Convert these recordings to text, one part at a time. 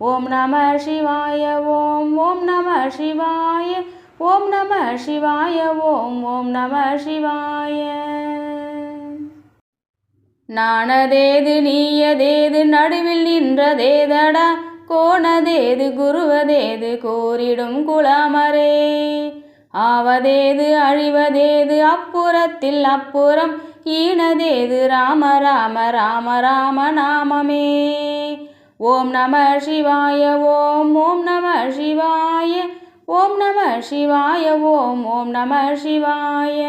ஓம் நம சிவாய ஓம் ஓம் நம சிவாய ஓம் நம சிவாய ஓம் ஓம் நம சிவாய. நானதேது நீயதேது நடுவில் நின்றதேதடா கோணதேது குருவதேது கோரிடும் குலாமரே ஆவதேது அழிவதேது அப்புறத்தில் அப்புறம் ஈனதேது ராம ராம ராம ராம நாமமே. ஓம் நம சிவாய ஓம் ஓம் நம சிவாய ஓம் நம சிவாய ஓம் ஓம் நம சிவாய.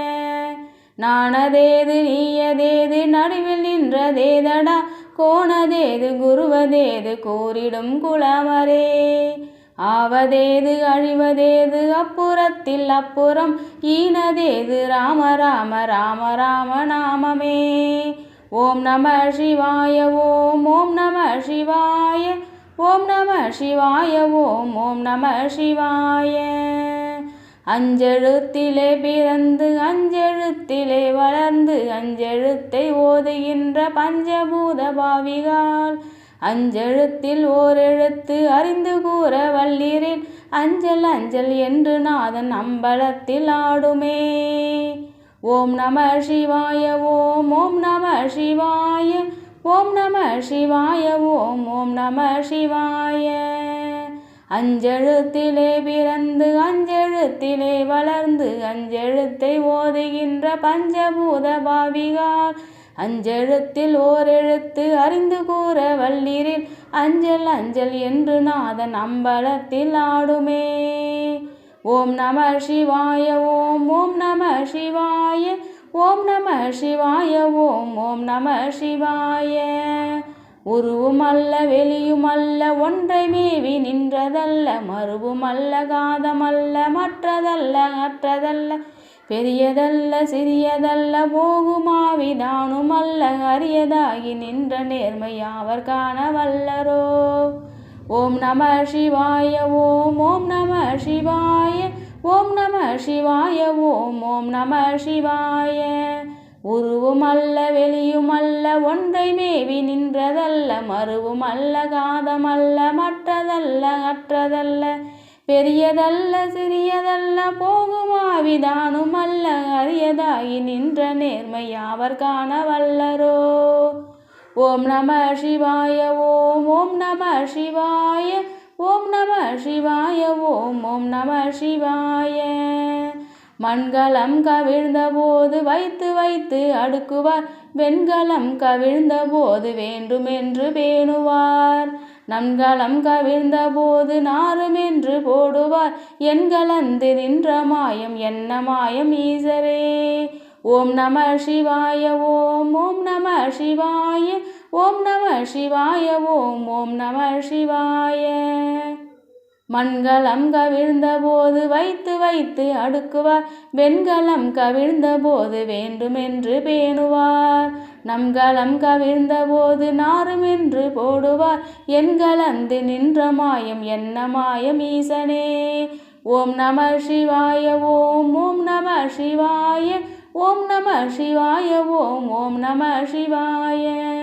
நானதேது நீயதேது நடுவில் நின்றதேதடா கோணதேது குருவதேது கூறிடும் குலமரே ஆவதேது அழிவதேது அப்புறத்தில் அப்புறம் ஈனதேது ராம ராம ராம ராம நாமமே. ஓம் நம சிவாய ஓம் ஓம் நம சிவாய ஓம் நம சிவாய ஓம் ஓம் நம சிவாய. அஞ்செழுத்திலே பிறந்து அஞ்செழுத்திலே வளர்ந்து அஞ்செழுத்தை ஓதுகின்ற பஞ்சபூத பாவிகால் அஞ்செழுத்தில் ஓரெழுத்து அறிந்து கூற வல்லீரில் அஞ்சல் அஞ்சல் என்று நாதன் அம்பலத்தில் ஆடுமே. ஓம் நம சிவாய ஓம் ஓம் நம சிவாய ஓம் நம சிவாய ஓம் ஓம் நம சிவாய. அஞ்செழுத்திலே பிறந்து அஞ்செழுத்திலே வளர்ந்து அஞ்செழுத்தை ஓதுகின்ற பஞ்சபூத பாவிகால் அஞ்செழுத்தில் ஓரெழுத்து அறிந்து கூற வல்லீரில் அஞ்சல் அஞ்சல் என்று நாதன் அம்பலத்தில் ஆடுமே. ஓம் நம சிவாய ஓம் ஓம் நம சிவாய. ஓம் நம சிவாய ஓம் ஓம் நம சிவாய. உருவுமல்ல வெளியுமல்ல ஒன்றை மேவி நின்றதல்ல மறுவுமல்ல காதமல்ல மற்றதல்ல அற்றதல்ல பெரியதல்ல சிறியதல்ல போகுமாவிதானுமல்ல அரியதாகி நின்ற நேர்மை அவர் காண வல்லரோ ஓம் நம சிவாய ஓம் ஓம் நம சிவாய. ஓம் நம சிவாய ஓம் ஓம் நம சிவாய. உருவுமல்ல வெளியுமல்ல ஒன்றை மேவி நின்றதல்ல மறுவுமல்ல காதமல்ல மற்றதல்ல அற்றதல்ல. பெரியதல்ல சிறியதல்ல போகுமாவிதானுமல்ல அரியதாகி நின்ற நேர்மை யாவர் காண வல்லரோ? ஓம் நம சிவாய ஓம் ஓம் நம சிவாய. ஓம் நம சிவாய ஓம் ஓம் நம சிவாய. மண்கலம் கவிழ்ந்த போது வைத்து வைத்து அடுக்குவார். வெண்கலம் கவிழ்ந்த போது வேண்டுமென்று பேணுவார். நன்கலம் கவிழ்ந்த போது நாருமென்று போடுவார் எண்கலந்து நின்ற மாயம் என்ன மாயம் ஈசரே. ஓம் நம சிவாய ஓம் ஓம் நம சிவாய. ஓம் நம சிவாய ஓம் ஓம் நம சிவாய. மண்கலம் கவிழ்ந்த போது வைத்து வைத்து அடுக்குவார். வெண்கலம் கவிழ்ந்த போது வேண்டுமென்று பேணுவார். நம்கலம் கவிழ்ந்த போது நாருமென்று போடுவார். எண்கலந்து நின்ற மாயம் என்ன மாயம் ஈசனே. ஓம் நம சிவாய ஓம் ஓம் நம சிவாய. ஓம் நம சிவாய ஓம் ஓம் நம சிவாய.